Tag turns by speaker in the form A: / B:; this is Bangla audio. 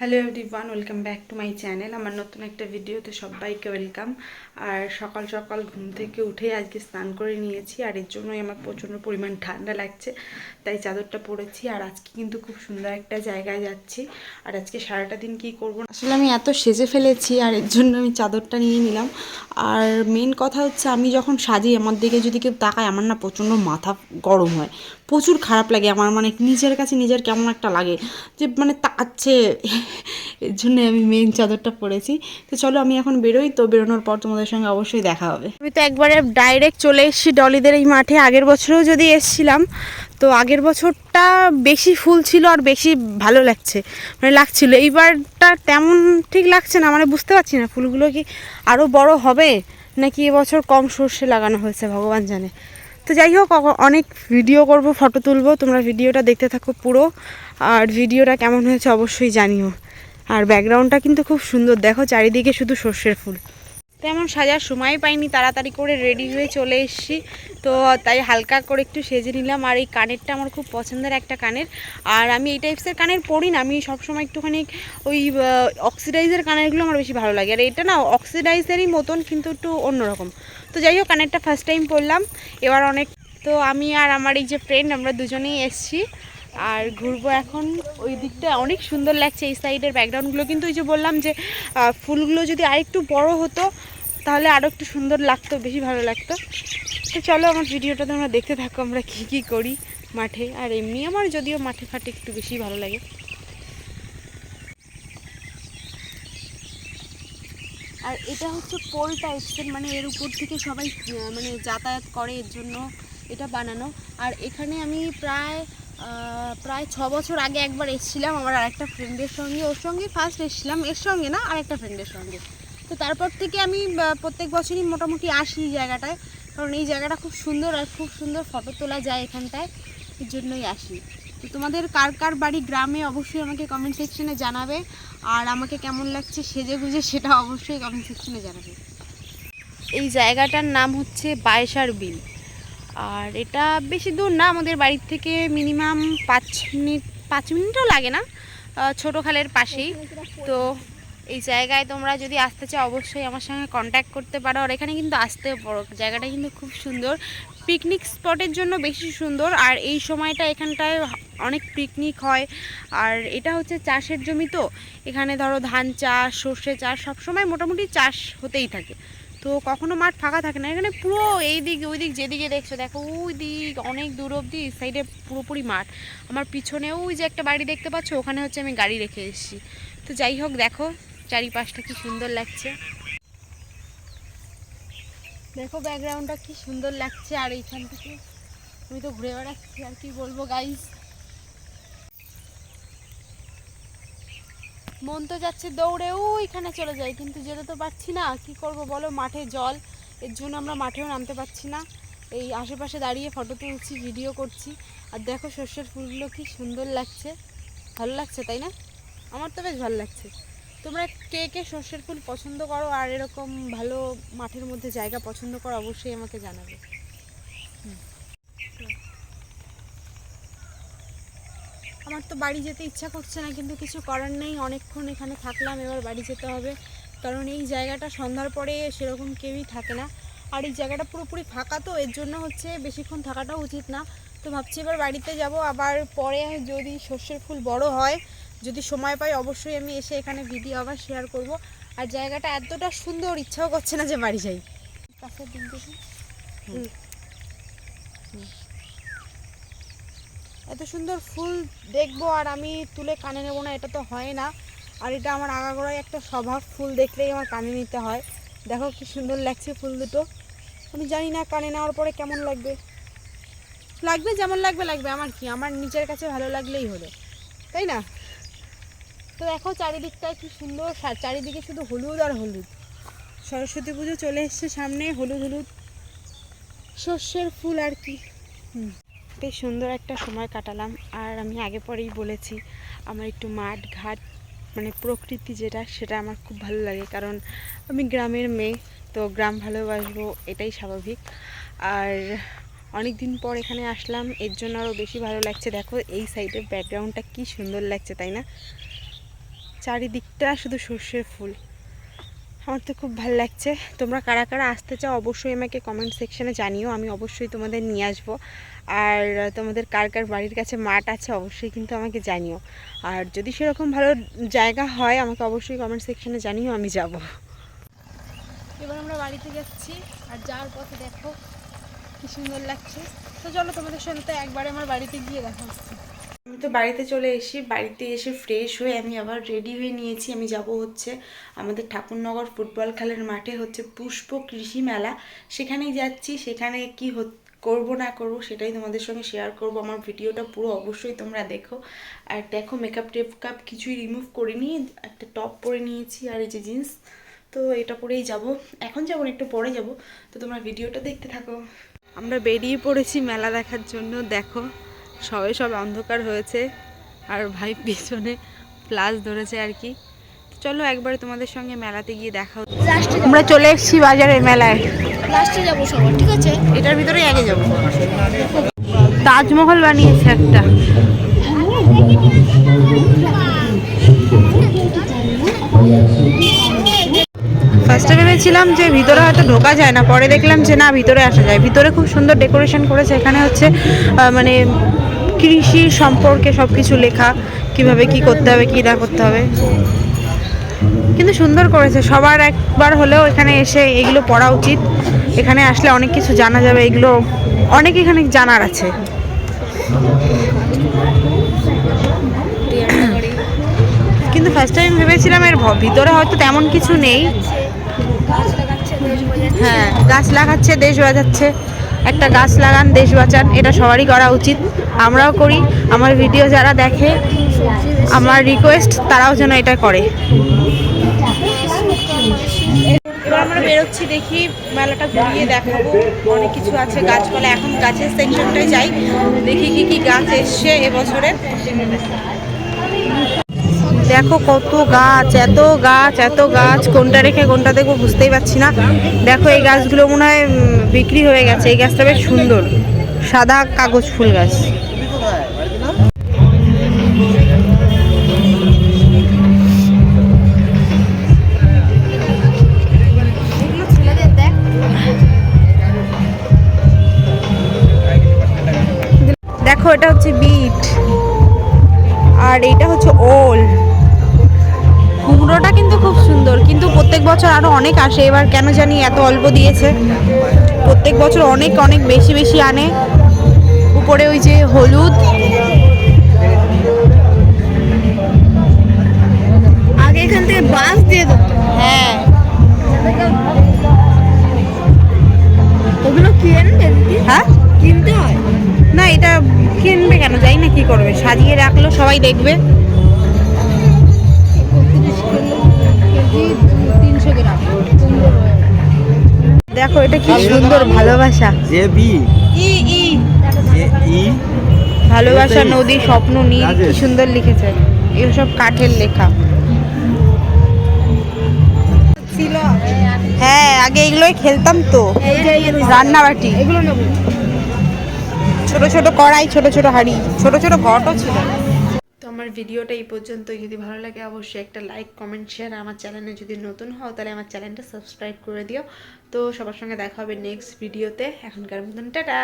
A: Hello everyone welcome back to my channel আমার নতুন একটা ভিডিওতে সবাইকে ওয়েলকাম আর সকাল সকাল ঘুম থেকে উঠে আজকে স্নান করে নিয়েছি, আর এর জন্যই আমার প্রচণ্ড পরিমাণ ঠান্ডা লাগছে, তাই চাদরটা পরেছি, আর আজকে কিন্তু খুব সুন্দর একটা জায়গায় যাচ্ছি। আর আজকে সারাটা দিন কি করব? আসলে আমি এত সেজে ফেলেছি, আর এর জন্য আমি চাদরটা নিয়ে নিলাম। আর মেন কথা হচ্ছে, আমি যখন সাজি, আমার দিকে যদি কেউ তাকায়, আমার না প্রচণ্ড মাথা গরম হয়। প্রচুর খারাপ লাগে, আমার মানে নিজের কাছে নিজের কেমন একটা লাগে। যে মানে তাকাচ্ছে এর জন্য আমি মেন চাদরটা পরেছি। তো চলো আমি এখন বেরোই, তো বেরোনোর পর তোমাদের সঙ্গে অবশ্যই দেখা হবে। আমি তো একবারে ডাইরেক্ট চলে এসেছি ডলিদের এই মাঠে। আগের বছরেও যদি এসছিলাম, তো আগের বছরটা বেশি ফুল ছিল আর বেশি ভালো লাগছে। মানে লাগছিল। এইবারটা তেমন ঠিক লাগছে না মানে বুঝতে পারছি না। ফুলগুলো কি আরও বড় হবে? নাকি এবছর কম সর্ষে লাগানো হয়েছে, ভগবান জানে। তো যাই হোক অনেক ভিডিও করব ফটো তুলবো, তোমরা ভিডিওটা দেখতে থাকো পুরো। আর ভিডিওটা কেমন হয়েছে অবশ্যই জানিও। আর ব্যাকগ্রাউন্ডটা কিন্তু খুব সুন্দর, দেখো চারিদিকে শুধু সর্ষের ফুল। তেমন সাজার সময় পাইনি, তাড়াতাড়ি করে রেডি হয়ে চলে এসেছি। তো তাই হালকা করে একটু সেজে নিলাম। আর এই কানেরটা আমার খুব পছন্দের একটা কানের। আর আমি এই টাইপসের কানের পরি না, আমি সবসময় একটুখানি ওই অক্সিডাইজের কানেরগুলো আমার বেশি ভালো লাগে। আর এটা না অক্সিডাইজেরই মতন, কিন্তু একটু অন্যরকম। তো যাই হোক, কানেরটা ফার্স্ট টাইম পরলাম। এবার অনেক, তো আমি আর আমার এই যে ফ্রেন্ড আমরা দুজনেই এসেছি। আর ঘুরবো এখন ওই দিকটা অনেক সুন্দর লাগছে, এই সাইডের ব্যাকগ্রাউন্ডগুলো কিন্তু ওই যে বললাম যে ফুলগুলো যদি আরেকটু বড় হতো, তাহলে আরও একটু সুন্দর লাগতো, বেশি ভালো লাগতো। তো চলো আমার ভিডিওটা তোমরা দেখতে থাকো, আমরা কী কী করি মাঠে। আর এমনি আমার যদিও মাঠে ফাটে একটু বেশি ভালো লাগে। আর এটা হচ্ছে পোল টাইপসের মানে এর উপর থেকে সবাই মানে যাতায়াত করে এর জন্য এটা বানানো। আর এখানে আমি প্রায় প্রায় ছ বছর আগে একবার এসেছিলাম আমার আরেকটা ফ্রেন্ডের সঙ্গে। ওর সঙ্গে ফার্স্ট এসেছিলাম, এর সঙ্গে না, আরেকটা ফ্রেন্ডের সঙ্গে। তো তারপর থেকে আমি প্রত্যেক বছরই মোটামুটি আসি এই জায়গাটায়। কারণ এই জায়গাটা খুব সুন্দর আর খুব সুন্দর ফটো তোলা যায় এখানটায়। এর জন্যই আসি। তো তোমাদের কার কার বাড়ি গ্রামে অবশ্যই আমাকে কমেন্ট সেকশনে জানাবে। আর আমাকে কেমন লাগছে সেজে গুজে সেটা অবশ্যই কমেন্ট সেকশনে জানাবে। এই জায়গাটার নাম হচ্ছে বায়সার বিল। আর এটা বেশি দূর না, আমাদের বাড়ির থেকে মিনিমাম পাঁচ মিনিট, পাঁচ মিনিটও লাগে না ছোটো খালের পাশেই। তো এই জায়গায় তোমরা যদি আসতে চাও, অবশ্যই আমার সঙ্গে কন্ট্যাক্ট করতে পারো। আর এখানে কিন্তু আসতেও পারো। জায়গাটা কিন্তু খুব সুন্দর। পিকনিক স্পটের জন্য বেশি সুন্দর। আর এই সময়টা এখানটায় অনেক পিকনিক হয়। আর এটা হচ্ছে চাষের জমি তো। এখানে ধরো ধান চাষ, সর্ষে চাষ, সবসময় মোটামুটি চাষ হতেই থাকে। তো কখনো মাঠ ফাঁকা থাকে না। এখানে পুরো এই দিক ওই দিক যেদিকে দেখছ, দেখো ওই দিক অনেক দূর অবধি সাইডে পুরোপুরি মাঠ। আমার পিছনেও ওই যে একটা বাড়ি দেখতে পাচ্ছ, ওখানে হচ্ছে আমি গাড়ি রেখে এসেছি। তো যাই হোক, দেখো চারিপাশটা কি সুন্দর লাগছে। দেখো ব্যাকগ্রাউন্ডটা কি সুন্দর লাগছে, আর এইখান থেকে আমি তো ঘুরে বেড়াচ্ছি, আর কি বলব গাইস মন তো যাচ্ছে দৌড়ে ওইখানে চলে যাই, কিন্তু যেতে তো পারছি না। কি করব বলো? মাঠে জল, এর জন্য আমরা মাঠেও নামতে পারছি না। এই আশেপাশে দাঁড়িয়ে ফটো তুলছি ভিডিও করছি। আর দেখো সর্ষের ফুলগুলো কি সুন্দর লাগছে। ভালো লাগছে, তাই না? আমার তো বেশ ভালো লাগছে। তোমরা কে কে সর্ষের ফুল পছন্দ করো আর এরকম ভালো মাঠের মধ্যে জায়গা পছন্দ করো, অবশ্যই আমাকে জানাবে। হুম। আমার তো বাড়ি যেতে ইচ্ছা করছে না কিন্তু কিছু করার নেই। অনেকক্ষণ এখানে থাকলাম এবার বাড়ি যেতে হবে। কারণ এই জায়গাটা সন্ধ্যার পরে সেরকম কেউই থাকে না। আর এই জায়গাটা পুরোপুরি ফাঁকা তো এর জন্য হচ্ছে বেশিক্ষণ থাকাটাও উচিত না। তো ভাবছি এবার বাড়িতে যাব আবার পরে যদি সর্ষের ফুল বড় হয় যদি সময় পাই অবশ্যই আমি এসে এখানে ভিডিও আবার শেয়ার করব। আর জায়গাটা এতটা সুন্দর ইচ্ছাও করছে না যে বাড়ি যাই। পাশের দিক দেখি হুম। হুম। এত সুন্দর ফুল দেখব আর আমি তুলে কানে নেব না, এটা তো হয় না। আর এটা আমার আগাগোড়ায় একটা স্বভাব, ফুল দেখলেই আমার কানে নিতে হয়। দেখো কি সুন্দর লাগছে ফুল দুটো। আমি জানি না কানে নেওয়ার পরে কেমন লাগবে। লাগবে যেমন লাগবে লাগবে। আমার কি? আমার নিজের কাছে ভালো লাগলেই হলো। তাই না? তো দেখো চারিদিকটা কি সুন্দর চারিদিকে শুধু হলুদ আর হলুদ। সরস্বতী পুজো চলে এসছে সামনে, হলুদ হলুদ। শস্যের ফুল আর কি। হুম। বেশ সুন্দর একটা সময় কাটালাম। আর আমি আগে পরেই বলেছি, আমার একটু মাঠ ঘাট মানে প্রকৃতি যেটা, সেটা আমার খুব ভালো লাগে। কারণ আমি গ্রামের মেয়ে, তো গ্রাম ভালোবাসবো, এটাই স্বাভাবিক। আর অনেক দিন পর এখানে আসলাম, এর জন্য আরও বেশি ভালো লাগছে। দেখো, এই সাইডের ব্যাকগ্রাউন্ডটা কি সুন্দর লাগছে, তাই না? চারিদিকটা শুধু সর্ষের ফুল। আমার তো খুব ভালো লাগছে। তোমরা কারা কারা আসতে চাও অবশ্যই আমাকে কমেন্ট সেকশানে জানিও, আমি অবশ্যই তোমাদের নিয়ে আসব। আর তোমাদের কার কার বাড়ির কাছে মাঠ আছে অবশ্যই কিন্তু আমাকে জানিও। আর যদি সেরকম ভালো জায়গা হয়, আমাকে অবশ্যই কমেন্ট সেকশানে জানিও, আমি যাব। এবার আমরা বাড়িতে যাচ্ছি, আর যাওয়ার পথে দেখো কি সুন্দর লাগছে। তো চলো তোমাদের তো একবারে আমার বাড়িতে গিয়ে দেখা হচ্ছে। আমি তো বাড়িতে চলে এসেছি। বাড়িতে এসে ফ্রেশ হয়ে আমি আবার রেডি হয়ে নিয়েছি। আমি যাব হচ্ছে আমাদের ঠাকুরনগর ফুটবল খেলার মাঠে হচ্ছে পুষ্প কৃষি মেলা। সেখানেই যাচ্ছি। সেখানে কি করব না করব সেটাই তোমাদের সঙ্গে শেয়ার করব। আমার ভিডিওটা পুরো অবশ্যই তোমরা দেখো। আর দেখো মেকআপ টেপকাপ কিছুই রিমুভ করিনি। একটা টপ পরে নিয়েছি আর এই যে জিন্স তো এটা পরেই যাব। এখন যাব একটু পরে যাব। তো তোমরা ভিডিওটা দেখতে থাকো। আমরা বেরিয়ে পড়েছি মেলা দেখার জন্য। দেখো। সবে সব অন্ধকার হয়েছে আর ভাই পিছনে প্লাস ধরেছে আর কি। চলো একবারে তোমাদের সঙ্গে মেলাতে গিয়ে দেখা আমরা চলে এসেছি বাজারে মেলায়।
B: লাস্টে যাব সবার ঠিক আছে?
A: এটার ভিতরেই আগে যাব। তাজমহল বানিয়েছে একটা। ফার্স্টে ভেবেছিলাম যে ভিতরে হয়তো ঢোকা যায় না পরে দেখলাম যে না ভিতরে আসা যায়। ভিতরে খুব সুন্দর ডেকোরেশন করেছে। এখানে হচ্ছে মানে কৃষি সম্পর্কে সব কিছু লেখা, কীভাবে কি করতে হবে, কি না করতে হবে। কিন্তু সুন্দর করেছে। সবার একবার হলেও এখানে এসে এগুলো পড়া উচিত। এখানে আসলে অনেক কিছু জানা যাবে। এগুলো অনেক এখানে জানার আছে। কিন্তু ফার্স্ট টাইম ভেবেছিলাম এর ভিতরে হয়তো তেমন কিছু নেই। হ্যাঁ গাছ লাগাচ্ছে, দেশ বাঁচাচ্ছে একটা গাছ লাগান, দেশ বাঁচান, এটা সবারই করা উচিত। আমরাও করি, আমার ভিডিও যারা দেখে, আমার রিকোয়েস্ট তারাও যেন এটা করে। এবার আমরা বেরোচ্ছি দেখি, মেলাটা ঘুরিয়ে দেখাবো। অনেক কিছু আছে, গাছপালা। এখন গাছের সেকশনটাই যাই, দেখি কি কি গাছ এসছে এবছরের। দেখো কত গাছ, এত গাছ এত গাছ। কোনটা রেখে কোনটা দেখব বুঝতেই পারছি না। দেখো এই গাছগুলো মনে হয় বিক্রি হয়ে গেছে। এই গাছটা বেশ সুন্দর। সাদা কাগজ ফুল গাছ।
B: দেখো
A: এটা হচ্ছে বিট। আর এটা হচ্ছে ওল। কুমড়োটা কিন্তু খুব সুন্দর কিন্তু প্রত্যেক বছর আরও অনেক আসে এবার কেন জানি এত অল্প দিয়েছে। প্রত্যেক বছর অনেক অনেক বেশি বেশি আনে। উপরে ওই যে হলুদ।
B: আগে এখান থেকে বাস দিয়ে
A: হ্যাঁ।
B: ওগুলো কিনবে দিদি
A: হ্যাঁ?
B: কিনতে হয়?
A: না এটা কিনবে কেন? যাই না কি করবে। সাজিয়ে রাখল সবাই দেখবে। দেখো এটা কি সুন্দর ভালোবাসা।
C: J B.
A: E E.
C: E.
A: ভালোবাসা নদী স্বপ্ন নীল কি সুন্দর লিখেছে। এগুলো সব কাঠের লেখা। ছিল। হ্যাঁ আগে এগুলোই খেলতাম তো। রান্নাবাটি।
B: এগুলো নেব।
A: ছোট ছোট কড়াই ছোট ছোট হাঁড়ি ছোট ছোট ঘটও ছিল। আমার ভিডিওটা এই পর্যন্ত যদি ভালো লাগে, অবশ্যই একটা লাইক কমেন্ট শেয়ার আমার চ্যানেলে যদি নতুন হও, তাহলে আমার চ্যানেলটা সাবস্ক্রাইব করে দিও। তো সবার সঙ্গে দেখা হবে নেক্সট ভিডিওতে এখনকার মতন, টাটা!